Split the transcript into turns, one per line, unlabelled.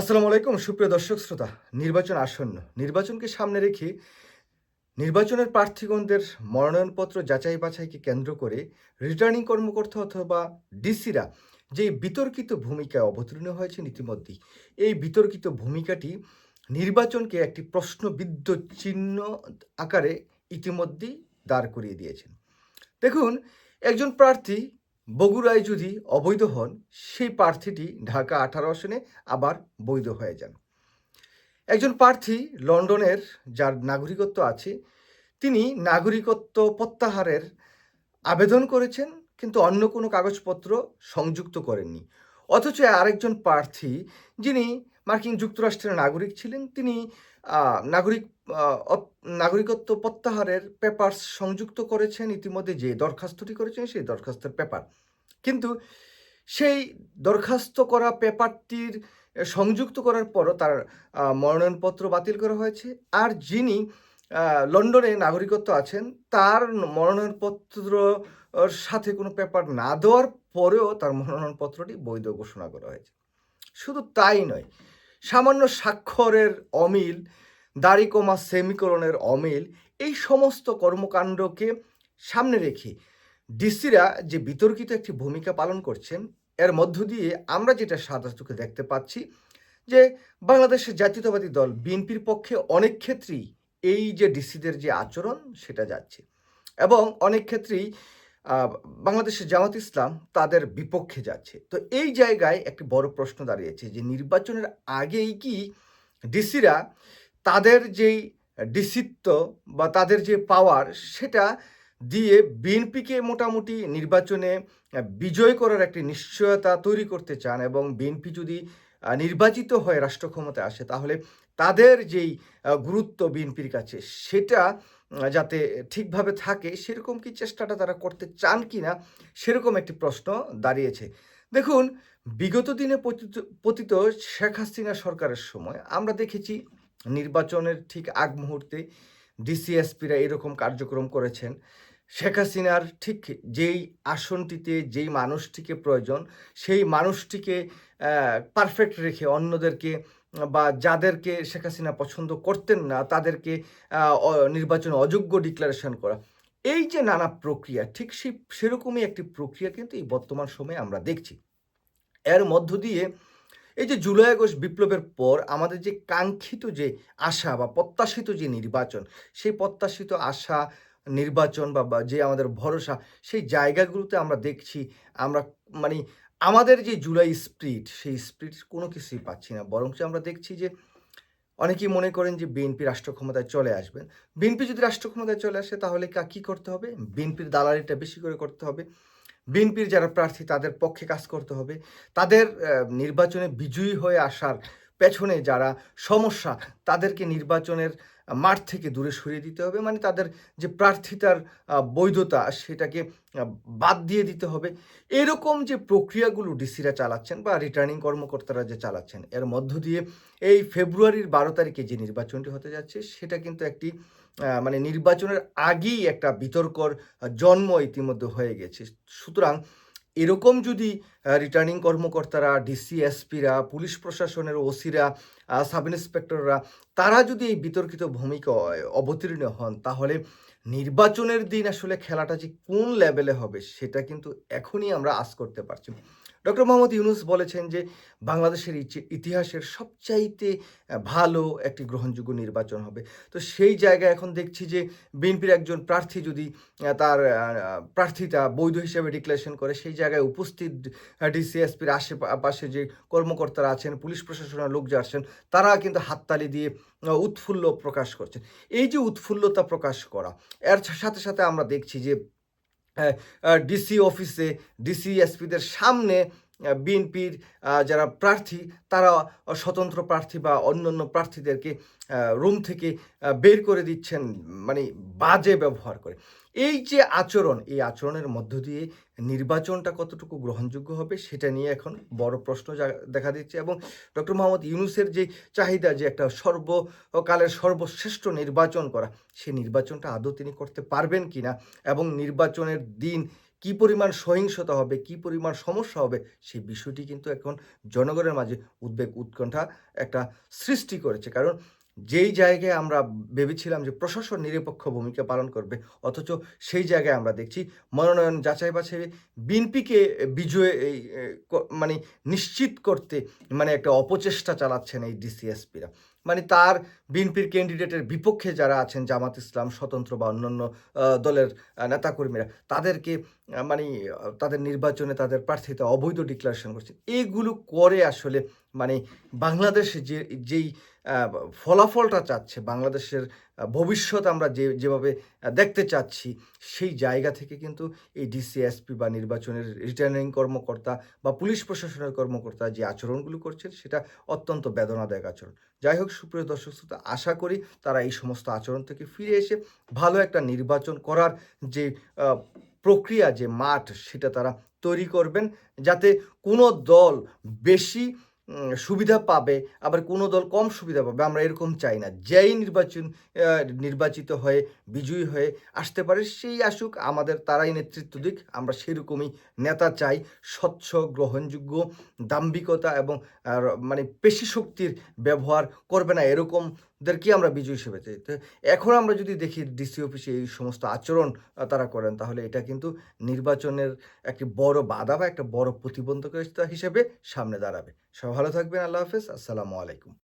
আসসালামু আলাইকুম, সুপ্রিয় দর্শক শ্রোতা। নির্বাচন আসন্ন। নির্বাচনকে সামনে রেখে নির্বাচনের প্রার্থীগণদের মনোনয়নপত্র যাচাই বাছাইকে কেন্দ্র করে রিটার্নিং কর্মকর্তা অথবা ডিসিরা যে বিতর্কিত ভূমিকায় অবতীর্ণ হয়েছেন ইতিমধ্যেই এই বিতর্কিত ভূমিকাটি নির্বাচনকে একটি প্রশ্নবিদ্ধ চিহ্ন আকারে ইতিমধ্যেই দাঁড় করিয়ে দিয়েছেন। দেখুন, একজন প্রার্থী বগুড়ায় যদি অবৈধ হন, সেই প্রার্থীটি ঢাকা আঠারো আসনে আবার বৈধ হয়ে যান। একজন প্রার্থী লন্ডনের যার নাগরিকত্ব আছে, তিনি নাগরিকত্ব প্রত্যাহারের আবেদন করেছেন, কিন্তু অন্য কোনো কাগজপত্র সংযুক্ত করেননি। অথচ আরেকজন প্রার্থী যিনি মার্কিন যুক্তরাষ্ট্রের নাগরিক ছিলেন, তিনি নাগরিক নাগরিকত্ব প্রত্যাহারের পেপার সংযুক্ত করেছেন, ইতিমধ্যে যে দরখাস্তটি করেছেন, সেই দরখাস্তের পেপার কিন্তু সেই দরখাস্ত করা পেপারটির সংযুক্ত করার পরও তার মনোনয়নপত্র বাতিল করা হয়েছে। আর যিনি লন্ডনে নাগরিকত্ব আছেন, তার মনোনয়নপত্র সাথে কোনো পেপার না দেওয়ার পরেও তার মনোনয়নপত্রটি বৈধ ঘোষণা করা হয়েছে। শুধু তাই নয় সামান্য স্বাক্ষরের অমিল দাড়ি কমা সেমিকরণের অমিল, এই সমস্ত কর্মকাণ্ডকে সামনে রেখে ডিসিরা যে বিতর্কিত একটি ভূমিকা পালন করছেন, এর মধ্য দিয়ে আমরা যেটা সাদা চোখে দেখতে পাচ্ছি, যে বাংলাদেশের জাতীয়তাবাদী দল বিএনপির পক্ষে অনেক ক্ষেত্রেই এই যে ডিসিদের যে আচরণ, সেটা যাচ্ছে। এবং অনেক ক্ষেত্রেই বাংলাদেশের জামাত ইসলাম তাদের বিপক্ষে যাচ্ছে। তো এই জায়গায় একটি বড় প্রশ্ন দাঁড়িয়েছে যে নির্বাচনের আগেই কি ডিসিরা তাদের যেই ডিসিত্ব বা তাদের যে পাওয়ার সেটা দিয়ে বিএনপিকে মোটামুটি নির্বাচনে বিজয় করার একটি নিশ্চয়তা তৈরি করতে চান এবং বিএনপি যদি নির্বাচিত হয়ে রাষ্ট্র ক্ষমতায় আসে, তাহলে তাদের যেই গুরুত্ব বিএনপির কাছে, সেটা যাতে ঠিকভাবে থাকে, সেরকম কি চেষ্টাটা তারা করতে চান কি না সেরকম একটি প্রশ্ন দাঁড়িয়েছে। দেখুন, বিগত দিনে পতিত শেখ হাসিনা সরকারের সময় আমরা দেখেছি নির্বাচনের ঠিক আগ মুহূর্তে ডিসিএসপিরা এরকম কার্যক্রম করেছেন। শেখ হাসিনার ঠিক যেই আসনটিতে যেই মানুষটিকে প্রয়োজন, সেই মানুষটিকে পারফেক্ট রেখে অন্যদেরকে বা যাদেরকে শেখ হাসিনা পছন্দ করতেন না, তাদেরকে নির্বাচনে অযোগ্য ডিক্লারেশন করা। এই যে নানা প্রক্রিয়া, ঠিক সেই, সেরকমই একটি প্রক্রিয়া কিন্তু এই বর্তমান সময়ে আমরা দেখছি। এর মধ্য দিয়ে এই যে জুলাই আগস্ট বিপ্লবের পর আমাদের যে কাঙ্ক্ষিত যে আশা বা প্রত্যাশিত যে নির্বাচন, সেই প্রত্যাশিত আশা, নির্বাচন বা যে আমাদের ভরসা, সেই জায়গাগুলোতে আমরা দেখছি, আমরা মানে আমাদের যে জুলাই স্প্রিট, সেই স্প্রিট কোনো কিছুই পাচ্ছি না। বরঞ্চ আমরা দেখছি যে অনেকেই মনে করেন যে বিএনপি রাষ্ট্র ক্ষমতায় চলে আসবেন। বিএনপি যদি রাষ্ট্র ক্ষমতায় চলে আসে, তাহলে কা, কী করতে হবে? বিএনপির দালালিটা বেশি করে করতে হবে। বিএনপির যারা প্রার্থী, তাদের পক্ষে কাজ করতে হবে। তাদের নির্বাচনে বিজয়ী হয়ে আসার পেছনে যারা সমস্যা, তাদেরকে নির্বাচনের মাঠ থেকে দূরে সরিয়ে দিতে হবে। মানে তাদের যে প্রার্থিতার বৈধতা, সেটাকে বাদ দিয়ে দিতে হবে। এরকম যে প্রক্রিয়াগুলো ডিসিরা চালাচ্ছেন বা রিটার্নিং কর্মকর্তারা যে চালাচ্ছেন, এর মধ্য দিয়ে এই ফেব্রুয়ারির বারো তারিখে যে নির্বাচনটি হতে যাচ্ছে, সেটা কিন্তু একটি মানে নির্বাচনের আগেই একটা বিতর্কর জন্ম ইতিমধ্যে হয়ে গেছে। সুতরাং এরকম যদি রিটার্নিং কর্মকর্তারা ডিসিএসপিরা পুলিশ প্রশাসনের ওসিরা সাব ইন্সপেক্টররা তারা যদি এই বিতর্কিত ভূমিকা অবতীর্ণ হন, তাহলে নির্বাচনের দিন আসলে খেলাটা যে কোন লেভেলে হবে, সেটা কিন্তু এখনই আমরা আশ করতে পারছি। ডক্টর মোহাম্মদ ইউনুস বলেছেন যে বাংলাদেশের ইতিহাসের সবচাইতে ভালো একটি গ্রহণযোগ্য নির্বাচন হবে। তো সেই জায়গায় এখন দেখছি যে বিএনপির একজন প্রার্থী যদি তার আহ, প্রার্থিতা বৈধ হিসেবে ডিক্লারেশন করে সেই জায়গায় উপস্থিত ডিসিএসপির আশেপাশে যে কর্মকর্তারা আছেন পুলিশ প্রশাসনের লোক যে আসছেন তারা কিন্তু হাততালি দিয়ে উৎফুল্ল প্রকাশ করছেন। এই যে উৎফুল্লতা প্রকাশ করা এর সাথে সাথে আমরা দেখছি যে ডিসি অফিসে ডিসি এসপিদের সামনে বিএনপির যারা প্রার্থী, তারা স্বতন্ত্র প্রার্থী বা অন্যান্য প্রার্থীদেরকে রুম থেকে বের করে দিচ্ছেন মানে বাজে ব্যবহার করে। এই যে আচরণ, এই আচরণের মধ্য দিয়ে নির্বাচনটা কতটুকু গ্রহণযোগ্য হবে, সেটা নিয়ে এখন বড় প্রশ্ন দেখা দিচ্ছে এবং ডক্টর মোহাম্মদ ইউনুসের যে চাহিদা, যে একটা সর্বকালের সর্বশ্রেষ্ঠ নির্বাচন করা সেই নির্বাচনটা আদৌ তিনি করতে পারবেন কিনা এবং নির্বাচনের দিন কি পরিমাণ সহিংসতা হবে, কি পরিমাণ সমস্যা হবে, সেই বিষয়টি কিন্তু এখন জনগণের মাঝে উদ্বেগ উৎকণ্ঠা একটা সৃষ্টি করেছে। কারণ যেই জায়গায় আমরা ভেবেছিলাম যে প্রশাসন নিরপেক্ষ ভূমিকা পালন করবে, অথচ সেই জায়গায় আমরা দেখছি মনোনয়ন যাচাই বাছাই বিএনপিকে বিজয়ে মানে নিশ্চিত করতে মানে একটা অপচেষ্টা চালাচ্ছেন এই ডিসিএসপিরা। মানে তার বিএনপির ক্যান্ডিডেটের বিপক্ষে যারা আছেন জামাত ইসলাম, স্বতন্ত্র বা অন্যান্য দলের নেতাকর্মীরা, তাদেরকে মানে তাদের নির্বাচনে তাদের প্রার্থীতে অবৈধ ডিক্লারেশন করছে এগুলো করে আসলে মানে বাংলাদেশে যে, যেই ফলাফলটা চাচ্ছে, বাংলাদেশের ভবিষ্যৎ আমরা যে, যেভাবে দেখতে চাচ্ছি, সেই জায়গা থেকে কিন্তু এই ডিসিএসপি বা নির্বাচনের রিটার্নিং কর্মকর্তা বা পুলিশ প্রশাসনের কর্মকর্তা যে আচরণগুলো করছেন, সেটা অত্যন্ত বেদনাদায়ক আচরণ। যাই হোক, সুপ্রিয় দর্শক শ্রোতা, আশা করি তারা এই সমস্ত আচরণ থেকে ফিরে এসে ভালো একটা নির্বাচন করার যে প্রক্রিয়া, যে মাঠ, সেটা তারা তৈরি করবেন, যাতে কোনো দল বেশি সুবিধা পাবে, আবার কোনো দল কম সুবিধা পাবে, আমরা এরকম চাই না। যেই নির্বাচন নির্বাচিত হয়ে, বিজয়ী হয়ে আসতে পারে, সেই আসুক, আমাদের তারাই নেতৃত্ব দিক, আমরা সেরকমই নেতা চাই, স্বচ্ছ, গ্রহণযোগ্য, দাম্ভিকতা এবং মানে পেশি শক্তির ব্যবহার করবে না এরকমদেরকে আমরা বিজয়ী হিসেবে চাই? তো এখন আমরা যদি দেখি ডিসি অফিসে এই সমস্ত আচরণ তারা করেন, তাহলে এটা কিন্তু নির্বাচনের একটি বড় বাধা বা একটা বড় প্রতিবন্ধকতা হিসেবে সামনে দাঁড়াবে। সব ভালো থাকবেন, আল্লাহ হাফেজ, আসসালামু আলাইকুম।